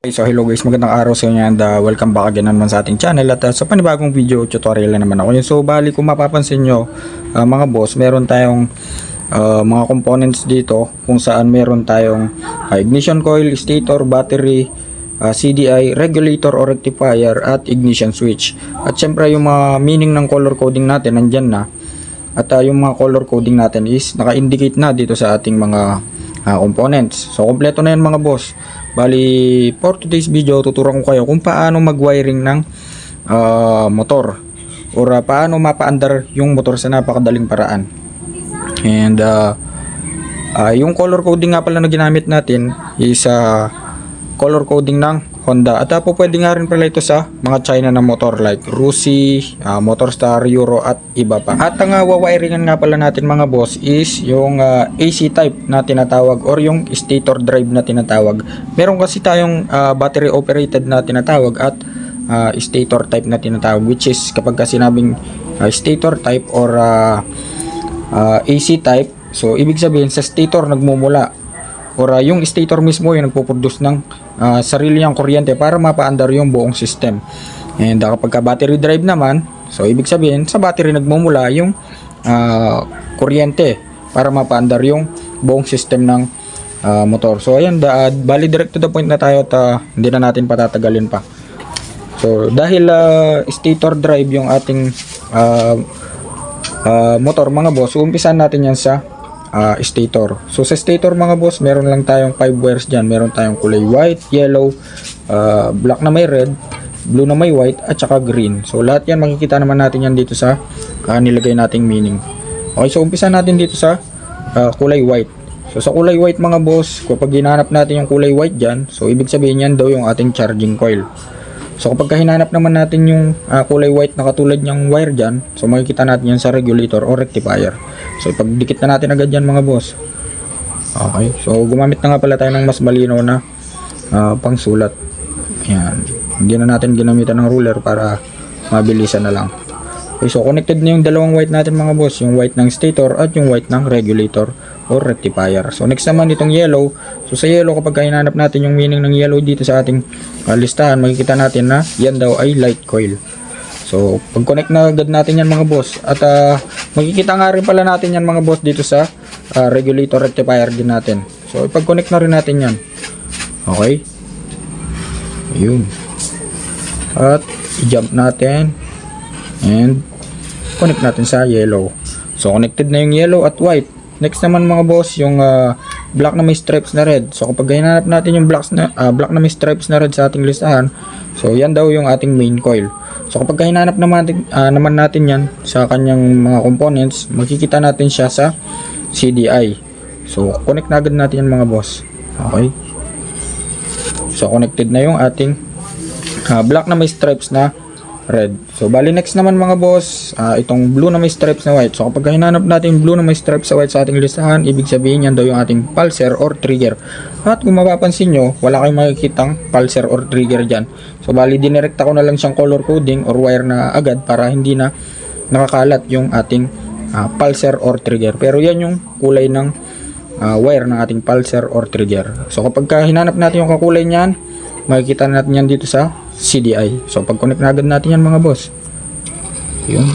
Okay, so hello guys, magandang araw sa inyo and uh, welcome back again naman sa ating channel at uh, sa panibagong video tutorial na naman ako yun. So bali kung mapapansin nyo uh, mga boss, meron tayong uh, mga components dito kung saan meron tayong uh, ignition coil, stator, battery, uh, CDI, regulator or rectifier at ignition switch. At syempre yung mga meaning ng color coding natin nandyan na at uh, yung mga color coding natin is naka-indicate na dito sa ating mga uh, components. So kompleto na yan mga boss. Bali, for today's video, tuturuan ko kayo kung paano mag-wiring ng ah, motor or ah, paano mapa-under yung motor sa napakadaling paraan. And ah, ah, yung color coding nga pala na ginamit natin is ah, color coding ng Honda. At uh, po pwede nga rin pala ito sa mga China na motor like Rusi, uh, Motorstar, Euro at iba pa. At ang uh, wawiringan nga pala natin mga boss is yung ah, AC type na tinatawag or yung stator drive na tinatawag. Meron kasi tayong ah, battery operated na tinatawag at ah, stator type na tinatawag which is kapag ka sinabing ah, stator type or ah, ah, AC type so ibig sabihin sa stator nagmumula or ah, yung stator mismo yung nagpo-produce ng ah, sarili niyang kuryente para mapa-under yung buong system. And ah, kapag ka battery drive naman, so ibig sabihin sa battery nagmumula yung ah, kuryente para mapa-under yung buong system ng ah, motor. So ayan, da, bali direct to the point na tayo at ah, hindi na natin patatagalin pa. So dahil ah, stator drive yung ating ah, ah, motor mga boss, umpisan natin yan sa ah, stator. So sa stator mga boss, meron lang tayong 5 wires dyan. Meron tayong kulay white, yellow, ah, black na may red, blue na may white, at saka green. So lahat yan makikita naman natin yan dito sa ah, nilagay nating meaning. Okay, so umpisa natin dito sa ah, kulay white. So sa kulay white mga boss, kapag hinanap natin yung kulay white dyan, so ibig sabihin yan daw yung ating charging coil. So kapag hinanap naman natin yung ah, kulay white na katulad niyang wire dyan, so makikita natin yan sa regulator or rectifier. So ipagdikit na natin agad yan mga boss. Okay, so gumamit na nga pala tayo ng mas malinaw na ah, pangsulat. Ayan, hindi na natin ginamitan ng ruler para mabilisan na lang. Okay, so connected na yung dalawang white natin mga boss, yung white ng stator at yung white ng regulator or rectifier. So next naman itong yellow. So sa yellow kapag hinanap natin yung meaning ng yellow dito sa ating uh, listahan, makikita natin na yan daw ay light coil. So pag connect na agad natin yan mga boss at uh, makikita nga rin pala natin yan mga boss dito sa uh, regulator rectifier din natin. So ipag connect na rin natin yan. Okay? Ayun. At i-jump natin and connect natin sa yellow. So connected na yung yellow at white. Next naman mga boss, yung ah, black na may stripes na red. So kapag hinanap natin yung blacks na ah, black na may stripes na red sa ating listahan, so yan daw yung ating main coil. So kapag hinanap naman, ah, naman natin yan sa kanyang mga components, makikita natin siya sa CDI. So connect na agad natin yan mga boss. Okay? So connected na yung ating ah, black na may stripes na red. So bali next naman mga boss, ah, itong blue na may stripes na white. So kapag hinanap natin blue na may stripes na white sa ating listahan, ibig sabihin yan daw yung ating pulser or trigger. At kung mapapansin nyo, wala kayong makikitang pulser or trigger dyan. So bali dinirekta ko na lang siyang color coding or wire na agad para hindi na nakakalat yung ating ah, pulser or trigger. Pero yan yung kulay ng ah, wire ng ating pulser or trigger. So kapag ka hinanap natin yung kakulay niyan, makikita natin yan dito sa CDI. So pag connect na agad natin yan mga boss. Yun.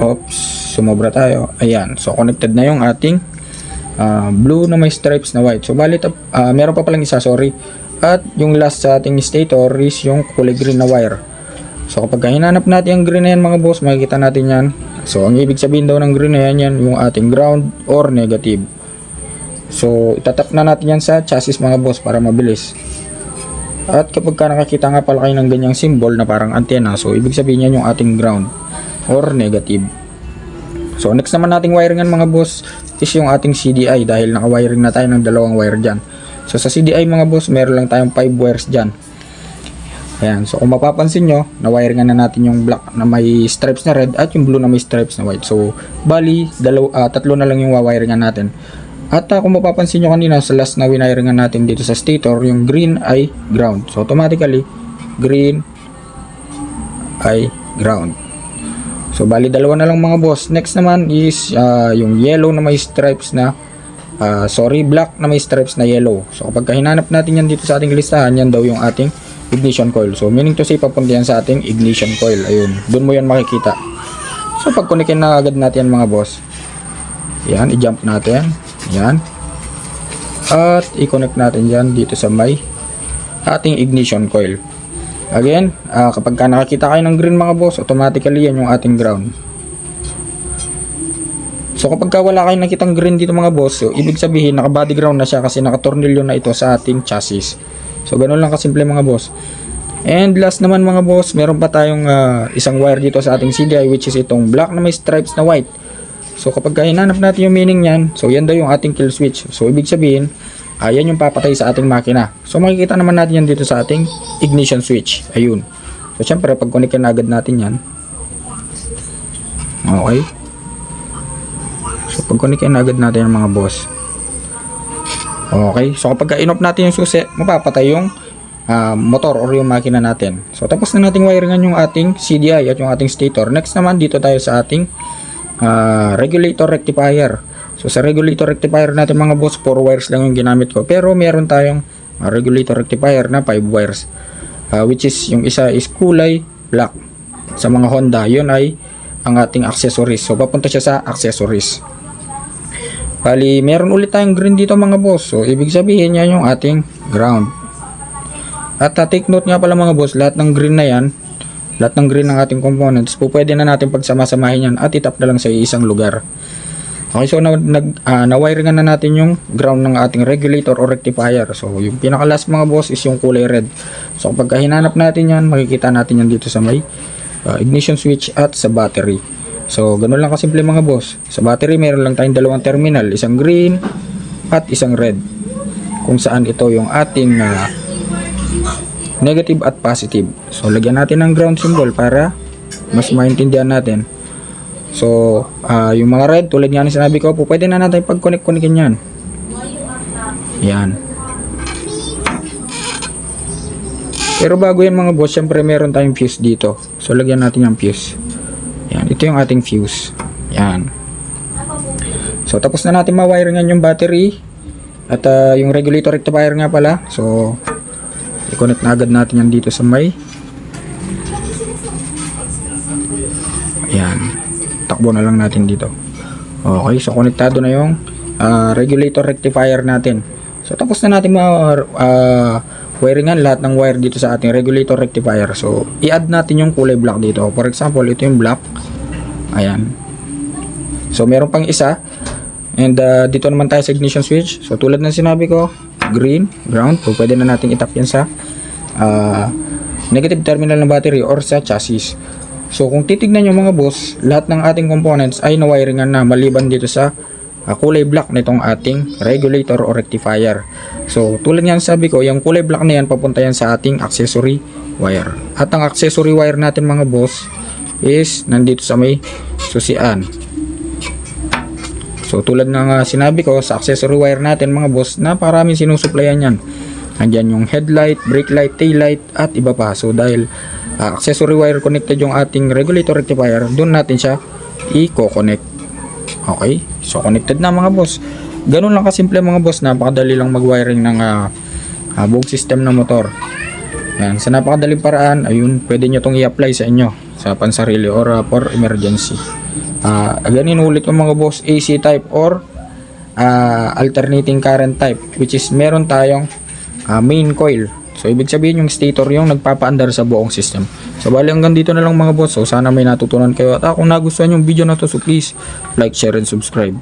Oops, sumobra tayo. Ayan. So connected na yung ating ah, blue na may stripes na white. So bali ah, meron pa palang isa, sorry. At yung last sa ating stator is yung kulay green na wire. So kapag hinanap natin yung green na yan mga boss, makikita natin yan. So ang ibig sabihin daw ng green na yan, yan yung ating ground or negative. So itatap na natin yan sa chassis mga boss para mabilis. At kapag ka nakakita nga pala kayo ng ganyang symbol na parang antena, so ibig sabihin yan yung ating ground or negative. So next naman nating wiringan mga boss is yung ating CDI dahil naka-wiring na tayo ng dalawang wire dyan. So sa CDI mga boss, meron lang tayong 5 wires dyan. Ayan, so kung mapapansin nyo, na-wiringan na natin yung black na may stripes na red at yung blue na may stripes na white. So, bali, dalaw, ah, tatlo na lang yung wawiringan natin. At ah, kung mapapansin nyo kanina sa last na winiringan natin dito sa stator, yung green ay ground. So, automatically, green ay ground. So, bali, dalawa na lang mga boss. Next naman is ah, yung yellow na may stripes na ah, sorry, black na may stripes na yellow. So kapag hinanap natin yan dito sa ating listahan, yan daw yung ating ignition coil. So meaning to say, papunta yan sa ating ignition coil. Ayun, doon mo yan makikita. So pag kunikin na agad natin yan mga boss. Yan, i-jump natin. Yan. At i-connect natin yan dito sa may ating ignition coil. Again, ah, kapag ka nakakita kayo ng green mga boss, automatically yan yung ating ground. So kapag ka wala kayong nakitang green dito mga boss, so ibig sabihin naka body ground na siya kasi nakatornilyo na ito sa ating chassis. So ganun lang kasimple mga boss. And last naman mga boss, meron pa tayong ah, isang wire dito sa ating CDI which is itong black na may stripes na white. So kapag ka hinanap natin yung meaning niyan, so yan daw yung ating kill switch. So ibig sabihin, ayan yung papatay sa ating makina. So makikita naman natin yan dito sa ating ignition switch. Ayun. So syempre pag connect na agad natin yan. Okay. So pag connect na agad natin yung mga boss. Okay. So kapag in-off natin yung susi, mapapatay yung ah, motor or yung makina natin. So tapos na nating wiringan yung ating CDI at yung ating stator. Next naman dito tayo sa ating ah, regulator rectifier. So sa regulator rectifier natin mga boss, 4 wires lang yung ginamit ko. Pero meron tayong ah, regulator rectifier na 5 wires. Ah, which is yung isa is kulay black. Sa mga Honda, yun ay ang ating accessories. So papunta siya sa accessories. Bali, meron ulit tayong green dito mga boss. So ibig sabihin yan yung ating ground. At uh, take note nga pala mga boss, lahat ng green na yan, lahat ng green ng ating components, po na natin pagsama-samahin yan at itap na lang sa isang lugar. Okay, so na, nag, ah, na-wiringan na natin yung ground ng ating regulator or rectifier. So, yung pinaka last mga boss is yung kulay red. So, kapag hinanap natin yan, makikita natin yan dito sa may ah, ignition switch at sa battery. So, ganun lang kasimple mga boss. Sa battery, meron lang tayong dalawang terminal, isang green at isang red. Kung saan ito yung ating ah, negative at positive. So, lagyan natin ng ground symbol para mas maintindihan natin. So, ah, yung mga red, tulad nga ng sinabi ko po, pwede na natin pag-connect-connectin yan. Yan. Pero bago yan mga boss, syempre meron tayong fuse dito. So, lagyan natin yung fuse. Yan, ito yung ating fuse. Yan. So, tapos na natin ma-wiringan yung battery. At ah, yung regulator rectifier nga pala. So, i-connect na agad natin yan dito sa may Ayan. Takbo na lang natin dito. Okay, so konektado na yung ah, regulator rectifier natin. So tapos na natin ma ah, wiringan lahat ng wire dito sa ating regulator rectifier. So i-add natin yung kulay black dito. For example, ito yung black. Ayan. So meron pang isa. And ah, dito naman tayo sa ignition switch. So tulad ng sinabi ko, green, ground. So pwede na natin itap yan sa ah, negative terminal ng battery or sa chassis. So kung titignan nyo mga boss, lahat ng ating components ay nawiringan na maliban dito sa ah, kulay black nitong ating regulator or rectifier. So tulad nga ng sabi ko, yung kulay black na yan papunta yan sa ating accessory wire. At ang accessory wire natin mga boss is nandito sa may susian. So tulad ng ah, sinabi ko sa accessory wire natin mga boss, napakaraming sinusuplayan yan. Andyan yung headlight, brake light, tail light at iba pa. So dahil ah, accessory wire connected yung ating regulator rectifier, doon natin siya i-connect. Okay? So connected na mga boss. Ganun lang kasimple mga boss, napakadali lang mag-wiring ng ah, ah, buong system ng motor. Yan, sa napakadaling paraan, ayun, pwede nyo itong i-apply sa inyo sa pansarili or ah, for emergency. Ah, ganin ulit yung mga boss AC type or ah, alternating current type which is meron tayong ah, main coil. So ibig sabihin yung stator yung nagpapaandar sa buong system. So bali hanggang dito na lang mga boss. So sana may natutunan kayo at ah, kung nagustuhan yung video na to so please like, share and subscribe.